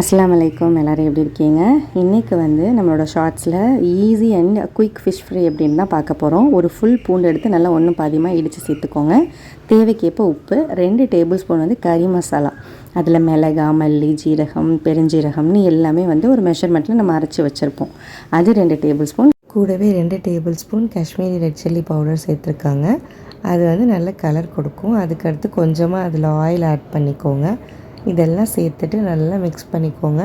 அஸ்ஸலாமு அலைக்கும் எல்லோரும் எப்படி இருக்கீங்க? இன்றைக்கி வந்து நம்மளோட ஷார்ட்ஸில் easy and quick fish fry அப்படின்னு தான் பார்க்க போகிறோம் ஒரு ஃபுல் பூண்டு எடுத்து நல்லா ஒன்று பாதியமாக இடித்து சேர்த்துக்கோங்க. தேவைக்கேற்ப உப்பு ரெண்டு டேபிள் ஸ்பூன் வந்து கறி மசாலா. அதில் மிளகா மல்லி ஜீரகம் பெருஞ்சீரகம்னு எல்லாமே வந்து ஒரு மெஷர்மெண்ட்டில் நம்ம அரைச்சி வச்சுருப்போம். அது ரெண்டு டேபிள் ஸ்பூன் கூடவே ரெண்டு tablespoon Kashmiri red chilli powder சேர்த்துருக்காங்க. அது வந்து நல்ல கலர் கொடுக்கும். அதுக்கடுத்து கொஞ்சமாக அதில் ஆயில் ஆட் பண்ணிக்கோங்க. இதெல்லாம் சேர்த்துட்டு நல்லா மிக்ஸ் பண்ணிக்கோங்க.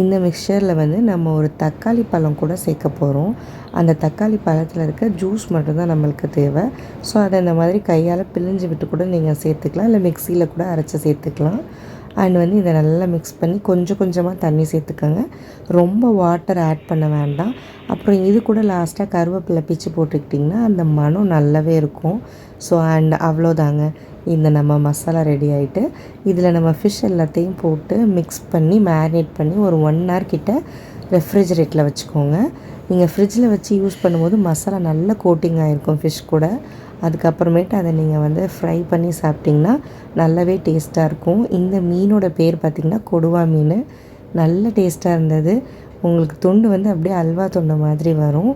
இந்த மிக்சரில் வந்து நம்ம ஒரு தக்காளி பழம் கூட சேர்க்க போகிறோம் அந்த தக்காளி பழத்தில் இருக்க ஜூஸ் மட்டும்தான் நம்மளுக்கு தேவை. ஸோ அதை இந்த மாதிரி கையால் பிழிஞ்சு விட்டு கூட நீங்கள் சேர்த்துக்கலாம். இல்லை மிக்சியில் கூட அரைச்சி சேர்த்துக்கலாம். அண்ட் வந்து இதை நல்லா மிக்ஸ் பண்ணி கொஞ்சம் கொஞ்சமாக தண்ணி சேர்த்துக்கோங்க. ரொம்ப வாட்டர் ஆட் பண்ண வேண்டாம். அப்புறம் இது கூட லாஸ்ட்டாக கருவேப்பிலை பிச்சு போட்டுக்கிட்டிங்கன்னா அந்த மனம் நல்லாவே இருக்கும். ஸோ அண்ட் அவ்வளோதாங்க. இந்த நம்ம மசாலா ரெடி ஆகிட்டு இதில் நம்ம ஃபிஷ் எல்லாத்தையும் போட்டு மிக்ஸ் பண்ணி மேரினேட் பண்ணி ஒரு ஒன் ஹவர் கிட்ட ரெஃப்ரிஜரேட்டில் வச்சுக்கோங்க. நீங்கள் ஃப்ரிட்ஜில் வச்சு யூஸ் பண்ணும்போது மசாலா நல்ல கோட்டிங் ஆகிருக்கும் ஃபிஷ் கூட. அதுக்கப்புறமேட்டு அதை நீங்கள் வந்து ஃப்ரை பண்ணி சாப்பிட்டிங்கன்னா நல்லாவே டேஸ்ட்டாக இருக்கும். இந்த மீனோட பேர் பார்த்திங்கன்னா கொடுவா மீன். நல்ல டேஸ்ட்டாக இருந்தது. உங்களுக்கு துண்டு வந்து அப்படியே அல்வா தொண்டு மாதிரி வரும்.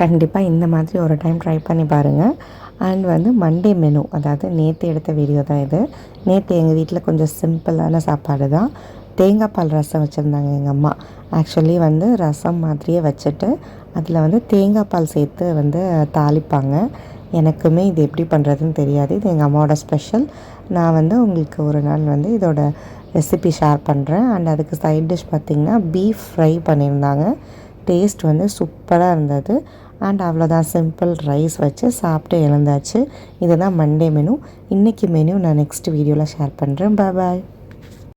கண்டிப்பாக இந்த மாதிரி ஒரு டைம் ட்ரை பண்ணி பாருங்கள் அண்ட் வந்து மண்டே மெனு அதாவது நேற்று எடுத்த வீடியோ தான் இது. நேற்று எங்கள் வீட்டில் கொஞ்சம் சிம்பிளான சாப்பாடு தான் தேங்காய் பால் ரசம் வச்சுருந்தாங்க எங்கள் அம்மா. ஆக்சுவலி வந்து ரசம் மாதிரியே வச்சுட்டு அதில் வந்து தேங்காய் பால் சேர்த்து வந்து தாளிப்பாங்க. எனக்குமே இது எப்படி பண்ணுறதுன்னு தெரியாது. இது எங்கள் அம்மாவோட ஸ்பெஷல் நான் வந்து உங்களுக்கு ஒரு நாள் வந்து இதோட ரெசிபி ஷேர் பண்ணுறேன். அண்ட் அதுக்கு சைட் டிஷ் பார்த்திங்கன்னா பீஃப் ஃப்ரை பண்ணியிருந்தாங்க. டேஸ்ட் வந்து சூப்பராக இருந்தது. அண்ட் அவ்வளோதான். சிம்பிள் ரைஸ் வச்சு சாப்பிட்டு எழுந்தாச்சு. இதுதான் மண்டே மெனு இன்றைக்கி மெனு நான் நெக்ஸ்ட் வீடியோவில் ஷேர் பண்ணுறேன். பாய்